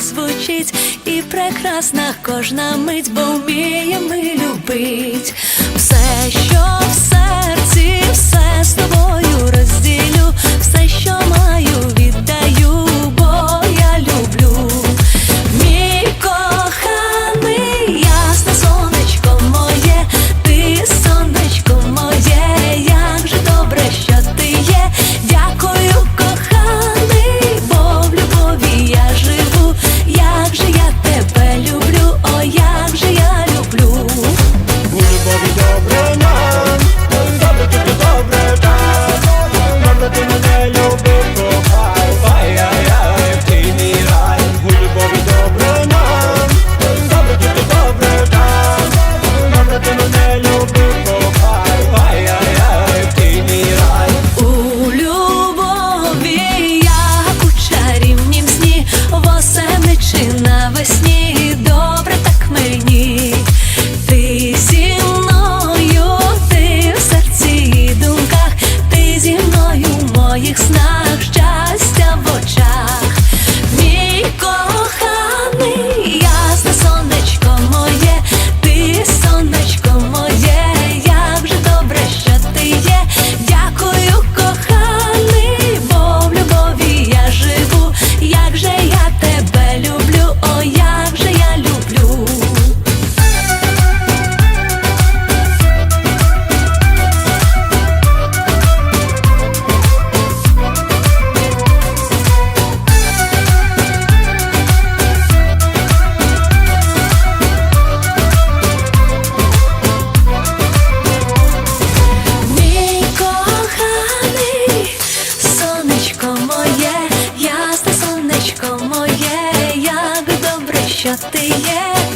звучить, і прекрасна кожна мить, бо вміємо ми любить все, що все. всіх снах що ти є.